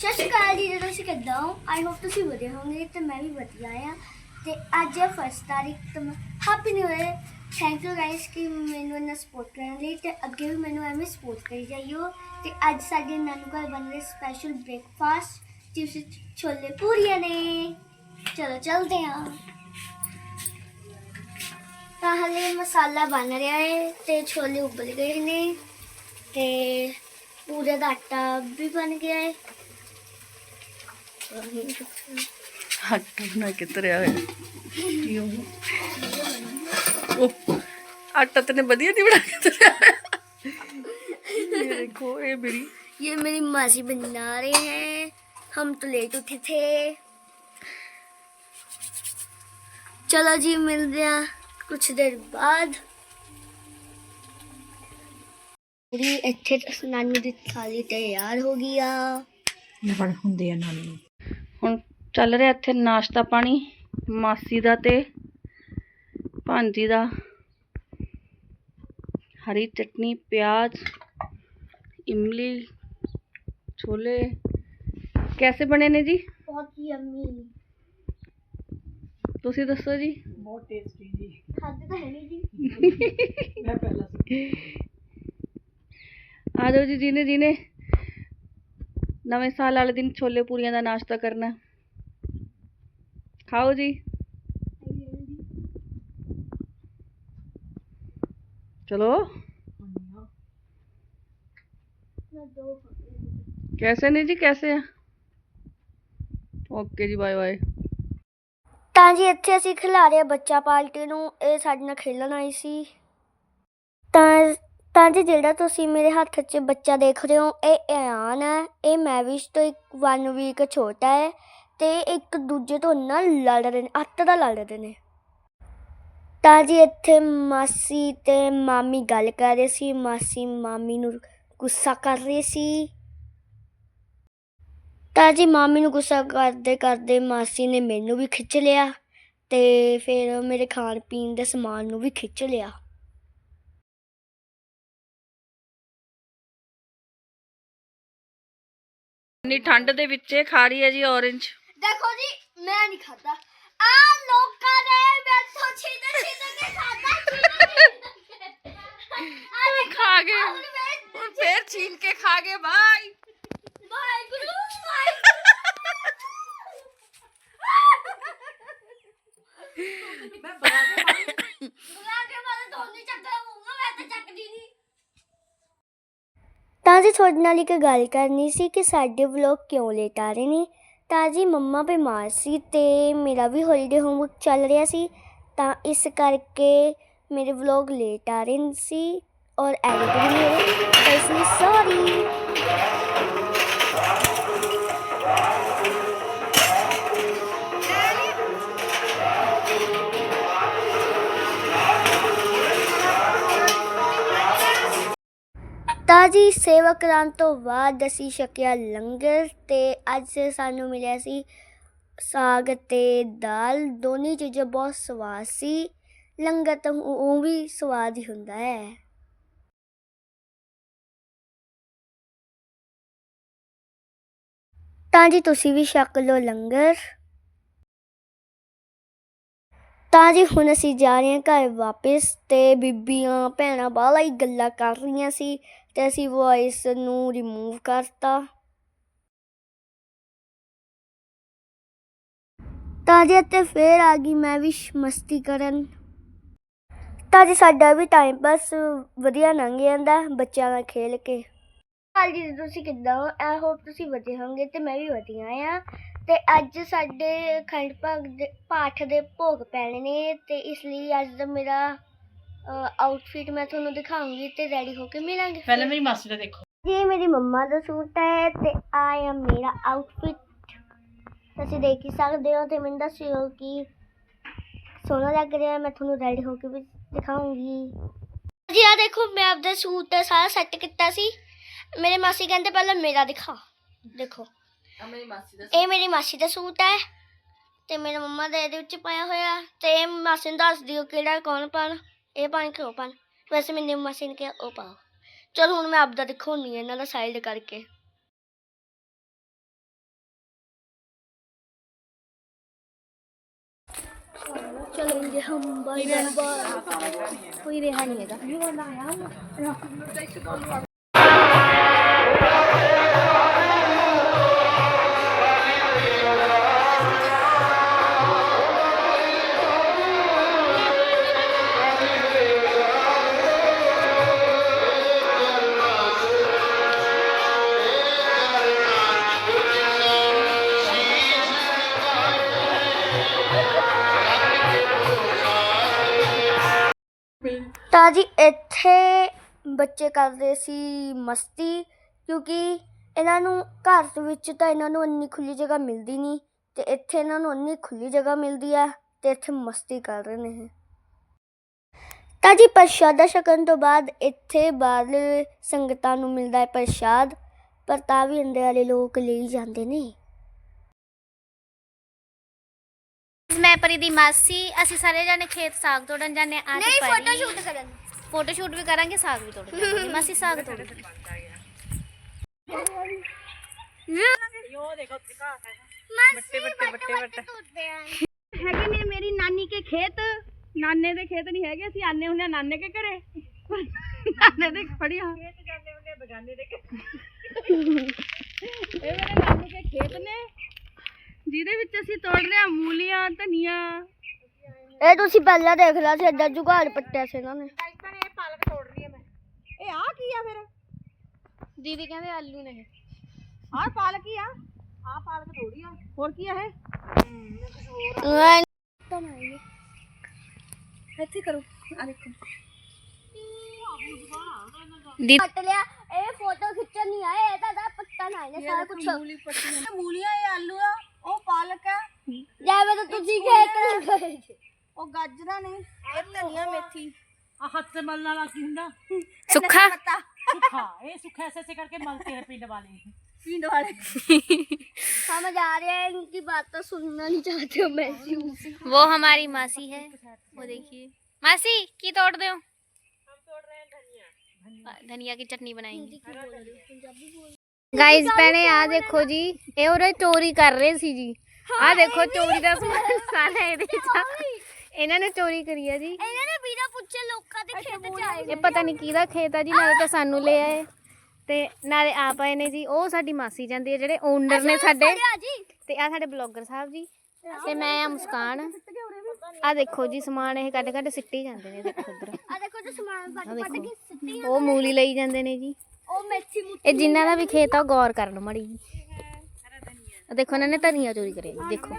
ਸਤਿ ਸ਼੍ਰੀ ਅਕਾਲ ਜੀ, ਜਦੋਂ ਤੁਸੀਂ ਕਿੱਦਾਂ ਹੋ? ਆਈ ਹੋਪ ਤੁਸੀਂ ਵਧੀਆ ਹੋਵੋਗੇ ਤੇ ਮੈਂ ਵੀ ਵਧੀਆ ਆ। ਤੇ ਅੱਜ ਹੈ ਫਸਟ ਤਾਰੀਖ, ਤੇ happy new year thank you guys ਕਿ ਮੈਨੂੰ ਇੰਨਾ ਸਪੋਰਟ ਕਰਨ ਲਈ ਤੇ ਅੱਗੇ ਵੀ ਮੈਨੂੰ ਐਵੇਂ ਸਪੋਰਟ ਕਰੀ ਜਾਈਓ। ਤੇ ਅੱਜ ਸਾਡੇ ਨਾਨੂ ਘਰ ਬਣ ਰਿਹਾ ਸਪੈਸ਼ਲ ਬ੍ਰੇਕਫਾਸਟ ਜਿਸ ਵਿੱਚ ਛੋਲੇ ਪੂਰੀਆਂ ਨੇ। ਚਲੋ ਚਲਦੇ ਹਾਂ ਤਾਂ ਹਲੇ ਮਸਾਲਾ ਬਣ ਰਿਹਾ ਹੈ ਤੇ ਛੋਲੇ ਉਬਲ ਗਏ ਨੇ ਤੇ ਪੂਰੇ ਦਾ ਆਟਾ ਵੀ ਬਣ ਗਿਆ ਹੈ ਆਟਾ ਬਣਾ ਕੇ ਧਰਿਆ ਹੋਇਆ ਉਹ ਆਟਾ ਤਨੇ ਵਧੀਆ ਨਹੀਂ ਬਣਾ ਕੇ ਧਰਿਆ ਹੋਇਆ। ਇਹ ਦੇਖੋ ਇਹ ਮੇਰੀ ये मेरी मासी बना रहे हैं हम तो लेट उठे थे चलो जी मिल गया कुछ देर बाद मेरी ਇੱਥੇ ਤਾਂ ਨਾਨੀ ਦੀ ਥਾਲੀ ਤਿਆਰ ਹੋ ਗਈ ਆ ਲਵਣ ਹੁੰਦੇ ਆ ਨਾਨੀ ਹੁਣ ਚੱਲ ਰਿਹਾ ਇੱਥੇ ਨਾਸ਼ਤਾ ਪਾਣੀ ਮਾਸੀ ਦਾ ਤੇ ਭਾਂਜੀ ਦਾ। ਹਰੀ ਚਟਨੀ ਪਿਆਜ਼ ਇਮਲੀ ਛੋਲੇ। ਕੈਸੇ ਬਣੇ ਨੇ ਜੀ? ਬਹੁਤ ਯਮੀ ਤੁਸੀਂ ਦੱਸੋ ਜੀ? ਬਹੁਤ ਟੇਸਟੀ ਜੀ। ਖਾਦੇ ਤਾਂ ਹੈ ਨਹੀਂ ਜੀ। ਮੈਂ ਪਹਿਲਾਂ ਆ ਜਾਓ ਜੀ ਜਿਹਨੇ ਜਿਹਨੇ ਨਵੇਂ ਸਾਲ ਵਾਲੇ ਦਿਨ ਛੋਲੇ ਪੂਰੀਆਂ ਦਾ ਨਾਸ਼ਤਾ ਕਰਨਾ। ਖਾਓ ਜੀ ਚਲੋ ਮੈਂ ਦੋ कैसे नहीं जी कैसे हैं ਓਕੇ ਜੀ ਬਾਏ ਬਾਏ ਤਾਂ ਜੀ ਇੱਥੇ ਅਸੀਂ ਖਿਲਾ ਰਹੇ ਹਾਂ ਬੱਚਾ ਪਾਰਟੀ ਨੂੰ ਇਹ ਸਾਡੇ ਨਾਲ ਖੇਲਣ ਆਈ ਸੀ ਤਾਂ ਤਾਂ ਜੀ ਜਿਹੜਾ ਤੁਸੀਂ ਮੇਰੇ ਹੱਥ 'ਚ ਬੱਚਾ ਦੇਖ ਰਹੇ ਹੋ ਇਹ ਇਆਨ ਹੈ ਇਹ ਮੈਵਿਸ਼ ਤੋਂ ਇੱਕ 1 ਵੀਕ ਛੋਟਾ ਹੈ ਤੇ ਇੱਕ ਦੂਜੇ ਤੋਂ ਨਾ ਲੜ ਰਹੇ ਨੇ, ਅੱਤ ਦਾ ਲੜ ਰਹੇ ਨੇ। ਤਾਂ ਜੀ ਇੱਥੇ ਮਾਸੀ ਤੇ ਮਾਮੀ ਗੱਲ ਕਰ ਰਹੇ ਸੀ, ਮਾਸੀ ਮਾਮੀ ਨੂੰ ਗੁੱਸਾ ਕਰ ਰਹੀ ਸੀ। ਤਾਂ ਜੀ ਮਾਮੀ ਨੂੰ ਗੁੱਸਾ ਕਰਦੇ ਕਰਦੇ ਮਾਸੀ ਨੇ ਮੈਨੂੰ ਵੀ ਖਿੱਚ ਲਿਆ ਤੇ ਫਿਰ ਮੇਰੇ ਖਾਣ ਪੀਣ ਦੇ ਸਮਾਨ ਨੂੰ ਵੀ ਖਿੱਚ ਲਿਆ। ਇੰਨੀ ਠੰਡ ਦੇ ਵਿੱਚ ਇਹ ਖਾ ਰਹੀ ਹੈ ਜੀ ਔਰੇਂਜ ਦੇਖੋ ਜੀ ਮੈਂ ਨਹੀਂ ਖਾਦਾ ਆ ਲੋਕਾਂ ਨੇ ਮੈਥੋਂ ਛਿੱਦ ਛਿੱਦ ਕੇ। ਖਾਦਾ ਖਾ ਗਏ ਹੁਣ ਫੇਰ ਛੀਨ ਕੇ ਖਾ ਗਏ ਬਾਈ। ਵਾਹਿਗੁਰੂ ਮੈਂ ਬਣਾ ਕੇ ਪਾਣੀ ਬੁਲਾ ਕੇ ਮਾਰੇ ਦੋਨੇ ਚੱਕਰ ਹੋਊਗਾ ਮੈਂ ਤਾਂ ਚੱਕਦੀ ਨਹੀਂ। ਤਾਂ ਜੀ ਤੁਹਾਡੇ ਨਾਲ ਇੱਕ ਗੱਲ ਕਰਨੀ ਸੀ ਕਿ ਸਾਡੇ ਵਲੌਗ ਕਿਉਂ ਲੇਟ ਆ ਰਹੇ ਨੇ? ਤਾਂ ਜੀ ਮੰਮਾ ਬਿਮਾਰ ਸੀ ਤੇ ਮੇਰਾ ਵੀ ਹੌਲੀਡੇ ਹੋਮਵਰਕ ਚੱਲ ਰਿਹਾ ਸੀ, ਤਾਂ ਇਸ ਕਰਕੇ ਮੇਰੇ ਵਲੌਗ ਲੇਟ ਆ ਰਹੇ ਸੀ ਔਰ ਐਡਿਟ ਵੀ ਨਹੀਂ ਹੋ ਰਹੇ ਇਸ ਲਈ ਸੌਰੀ ਤਾਂ ਜੀ, ਸੇਵਾ ਕਰਾਂ ਤੋਂ ਬਾਅਦ ਅਸੀਂ ਛਕਿਆ ਲੰਗਰ ਤੇ ਅੱਜ ਸਾਨੂੰ ਮਿਲਿਆ ਸੀ ਸਾਗ ਤੇ ਦਾਲ। ਦੋਨੀ ਚੀਜ਼ਾਂ ਬਹੁਤ ਸਵਾਦ ਸੀ। ਲੰਗਰ ਤਾਂ ਉਹ ਵੀ ਸਵਾਦ ਹੀ ਹੁੰਦਾ ਹੈ। ਤਾਂ ਜੀ, ਤੁਸੀਂ ਵੀ ਛਕ ਲਓ ਲੰਗਰ। ਤਾਂ ਜੀ ਹੁਣ ਅਸੀਂ ਜਾ ਰਹੇ ਹਾਂ ਘਰ ਵਾਪਸ ਤੇ ਬੀਬੀਆਂ ਭੈਣਾਂ ਬਾਹਲਾ ਹੀ ਗੱਲਾਂ ਕਰ ਰਹੀਆਂ ਸੀ ਤੇ ਅਸੀਂ ਵੌਇਸ ਨੂੰ ਰਿਮੂਵ ਕਰਤਾ। ਤਾਂ ਜੀ ਅਤੇ ਫੇਰ ਆ ਗਈ ਮੈਂ ਵੀ ਮਸਤੀ ਕਰਨ। ਤਾਂ ਜੀ ਸਾਡਾ ਵੀ ਟਾਈਮ ਪਾਸ ਵਧੀਆ ਲੰਘ ਜਾਂਦਾ ਬੱਚਿਆਂ ਨਾਲ ਖੇਲ ਕੇ। ਹਾਲ ਜੀ, ਤੁਸੀਂ ਕਿੱਦਾਂ ਹੋ? ਆਈ ਹੋਪ ਤੁਸੀਂ ਵਧੀਆ ਹੋਵੋਗੇ ਤੇ ਮੈਂ ਵੀ ਵਧੀਆ ਆ ਤੇ ਅੱਜ ਸਾਡੇ ਖੰਡ ਭਾਗ ਦੇ ਪਾਠ ਦੇ ਭੋਗ ਪੈਣੇ ਨੇ ਤੇ ਇਸ ਲਈ ਅੱਜ ਦਾ ਮੇਰਾ ਆਊਟਫਿਟ ਮੈਂ ਤੁਹਾਨੂੰ ਦਿਖਾਉਂਗੀ ਤੇ ਰੈਡੀ ਹੋ ਕੇ ਮਿਲਾਂਗੇ। ਪਹਿਲਾਂ ਮੇਰੀ ਮਾਸੀ ਦਾ ਦੇਖੋ। ਇਹ ਮੇਰੀ ਮੰਮਾ ਦਾ ਸੂਟ ਹੈ ਤੇ ਆ ਆ ਮੇਰਾ ਆਊਟਫਿਟ ਤੁਸੀਂ ਦੇਖ ਹੀ ਸਕਦੇ ਹੋ ਤੇ ਮੈਨੂੰ ਦੱਸਿਓ ਕਿ ਸੋਹਣਾ ਲੱਗ ਰਿਹਾ ਹੈ। ਮੈਂ ਤੁਹਾਨੂੰ ਰੈਡੀ ਹੋ ਕੇ ਵੀ ਦਿਖਾਉਂਗੀ। ਜੀ ਆ ਦੇਖੋ ਮੈਂ ਆਪਦਾ ਸੂਟ ਸਾਰਾ ਸੈੱਟ ਕੀਤਾ ਸੀ। ਮੇਰੇ ਮਾਸੀ ਕਹਿੰਦੇ ਪਹਿਲਾਂ ਮੇਰਾ ਦਿਖਾ ਦੇਖੋ। ਆ ਮੇਰੀ ਮਾਸੀ ਦਾ ਇਹ ਮੇਰੀ ਮਾਸੀ ਦਾ ਸੂਟ ਹੈ ਤੇ ਮੇਰੇ ਮੰਮਾ ਦਾ ਇਹਦੇ ਵਿੱਚ ਪਾਇਆ ਹੋਇਆ ਤੇ ਇਹ ਮਾਸੀ ਨੂੰ ਦੱਸ ਦਿਓ ਕਿਹੜਾ ਕੌਣ ਪਾਣ। ਇਹ ਪਾਣ ਕਿਉਂ ਪਾਣ। ਵੈਸੇ ਮੇਰੀ ਮਾਸੀ ਨੇ ਕਿਹਾ ਉਹ ਪਾਓ। ਚਲ ਹੁਣ ਮੈਂ ਆਪਦਾ ਦਿਖਾਉਣੀ ਹੈ ਇਹਨਾਂ ਦਾ ਸਾਈਡ ਕਰਕੇ। ਚਲੇਂਗੇ ਹਮ ਬਾਈ ਬਾਈ ਕੋਈ ਰਿਹਾ ਨਹੀਂ ਹੈਗਾ ਤਾਂ ਜੀ ਇੱਥੇ ਬੱਚੇ ਕਰਦੇ ਸੀ ਮਸਤੀ, ਕਿਉਂਕਿ ਇਹਨਾਂ ਨੂੰ ਘਰ ਵਿੱਚ ਤਾਂ ਇਹਨਾਂ ਨੂੰ ਇੰਨੀ ਖੁੱਲੀ ਜਗ੍ਹਾ ਮਿਲਦੀ ਨਹੀਂ ਤੇ ਇੱਥੇ ਇਹਨਾਂ ਨੂੰ ਇੰਨੀ ਖੁੱਲੀ ਜਗ੍ਹਾ ਮਿਲਦੀ ਹੈ ਤੇ ਇੱਥੇ ਮਸਤੀ ਕਰ ਰਹੇ ਨੇ ਇਹ। ਤਾਂ ਜੀ ਪ੍ਰਸ਼ਾਦਾ ਛਕਣ ਤੋਂ ਬਾਅਦ ਇੱਥੇ ਬਾਹਰਲੇ ਸੰਗਤਾਂ ਨੂੰ ਮਿਲਦਾ ਹੈ ਪ੍ਰਸ਼ਾਦ, ਪਰ ਤਾਂ ਵੀ ਅੰਦਰ ਵਾਲੇ ਲੋਕ ਲਈ ਜਾਂਦੇ ਨੇ ਮੈਂ ਪਰੀ ਦੀ ਮਾਸੀ ਅਸੀਂ ਸਾਰੇ ਜਾਣੇ ਖੇਤ ਸਾਗ ਤੋੜਨ ਜਾਂਦੇ ਆ ਨਹੀਂ ਫੋਟੋ ਸ਼ੂਟ ਕਰਨ। ਫੋਟੋ ਸ਼ੂਟ ਵੀ ਕਰਾਂਗੇ ਸਾਗ ਵੀ ਤੋੜ ਕੇ ਮਾਸੀ ਸਾਗ ਤੋੜ ਯੋ ਦੇਖੋ ਦਿਖਾ ਬੱਟੇ ਬੱਟੇ ਬੱਟੇ ਬੱਟੇ ਹੈਗੇ ਨੇ ਮੇਰੀ ਨਾਨੀ ਕੇ ਖੇਤ। ਨਾਨੇ ਦੇ ਖੇਤ ਨਹੀਂ ਹੈਗੇ ਅਸੀਂ ਆਨੇ ਹੁੰਨੇ ਆ ਨਾਨੇ ਕੇ ਘਰੇ। ਨਾਨੇ ਦੇ ਫੜੀਆਂ ਖੇਤ ਜਾਂਦੇ ਉਹਨੇ ਬਗਾਨੇ ਦੇ ਇਹ ਮੇਰੇ ਨਾਨੀ ਕੇ ਖੇਤ ਨੇ। ਜਿਹਦੇ ਵਿੱਚ ਅਸੀਂ ਤੋੜ ਰਹੇ ਆ ਮੂਲੀਆਂ ਧਨੀਆ। ਇਹ ਤੁਸੀਂ ਪਹਿਲਾਂ ਦੇਖ ਲਿਆ ਸੀ ਏਦਾਂ ਜੁਗਾੜ ਪੱਟਿਆ ਸੀ ਇਹਨਾਂ ਨੇ। ਇਹ ਪਾਲਕ ਤੋੜ ਰਹੀ ਹੈ ਮੈਂ। ਇਹ ਆ ਕੀ ਆ ਫਿਰ? ਦੀਦੀ ਕਹਿੰਦੇ ਆਲੂ ਨੇ ਆਹ ਪਾਲਕ ਹੀ ਆ। ਆਹ ਪਾਲਕ ਥੋੜੀ ਆ। ਹੋਰ ਕੀ ਆ ਇਹ? ਇੱਥੇ ਕਰੋ। ਆ ਦੇਖੋ। ਦੀ ਕੱਟ ਲਿਆ। ਇਹ ਫੋਟੋ ਖਿੱਚਣ ਨਹੀਂ ਆਏ ਇਹ ਤਾਂ ਦਾ ਪੱਤਾ ਨਾ ਇਹਨੇ ਸਾਰਾ ਕੁਝ ਮੂਲੀਆਂ ਇਹ ਆਲੂ ਆ। ਉਹ ਪਾਲਕ ਆ ਜਿਵੇਂ ਤਾਂ ਤੁਸੀਂ ਖੇਤ ਗਏ ਉਹ ਗਾਜਰਾਂ ਨੇ ਇਹ ਧਨੀਆ ਮੇਥੀ ਆ ਹੱਥ से मलना वाला की ਹੁੰਦਾ ਸੁੱਖਾ सूखा ये सूखा ऐसे ऐसे करके मलते हैं पिंड वाले ਪਿੰਡ ਵਾਲੇ समझ आ रहा है इनकी बात तो सुनना नहीं चाहते हो मैं वो हमारी मासी है वो देखिए मासी की तोड़ दो हम तोड़ रहे हैं धनिया धनिया की चटनी बनाएंगे ਗਾਇਸ ਭੈਣੇ ਆ ਦੇਖੋ ਜੀ। ਇਹ ਉਰੇ ਚੋਰੀ ਕਰ ਰਹੇ ਸੀ ਜੀ। ਆ ਦੇਖੋ ਚੋਰੀ ਦਾ ਸਮਾਨ ਇਹਦੇ ਚ। ਇਹਨਾਂ ਨੇ ਚੋਰੀ ਕਰੀ ਆ ਜੀ। ਇਹਨਾਂ ਨੇ ਵੀਰਾ ਪੁੱਛੇ ਲੋਕਾਂ ਦੇ ਖੇਤ ਚ ਆਏ ਇਹ ਪਤਾ ਨਹੀਂ ਕਿਹਦਾ ਖੇਤ ਆ ਜੀ ਨਾਲੇ ਤਾਂ ਸਾਨੂੰ ਲੈ ਆਏ। ਤੇ ਨਾਲੇ ਆ ਪਏ ਨੇ ਜੀ ਉਹ ਸਾਡੀ ਮਾਸੀ ਜਾਂਦੀ ਆ ਜਿਹੜੇ ਓਨਰ ਨੇ ਸਾਡੇ ਤੇ ਆ ਸਾਡੇ ਬਲੌਗਰ ਸਾਹਿਬ ਜੀ। ਤੇ ਮੈਂ ਆ ਮੁਸਕਾਨ। ਆ ਦੇਖੋ ਜੀ ਸਮਾਨ ਇਹ ਕੱਢ ਕੱਢ ਸਿੱਟੀ ਜਾਂਦੇ ਨੇ ਦੇਖੋ ਉਧਰ ਆ ਦੇਖੋ ਜੋ ਸਮਾਨ ਪੱਟ ਪੱਟ ਕੇ ਸਿੱਟੀ ਉਹ ਮੂਲੀ ਲਈ ਜਾਂਦੇ ਨੇ ਜੀ। ਉਹ ਮੇਥੀ ਮੁੱਠੀ ਇਹ ਜਿਨ੍ਹਾਂ ਦਾ ਵੀ ਖੇਤ ਆ ਉਹ ਗੌਰ ਕਰ ਲਓ ਮੜੀ ਦੇਖੋ ਇਹਨਾਂ ਨੇ ਧਨੀਆ ਚੋਰੀ ਕਰਿਆ ਜੀ ਦੇਖੋ।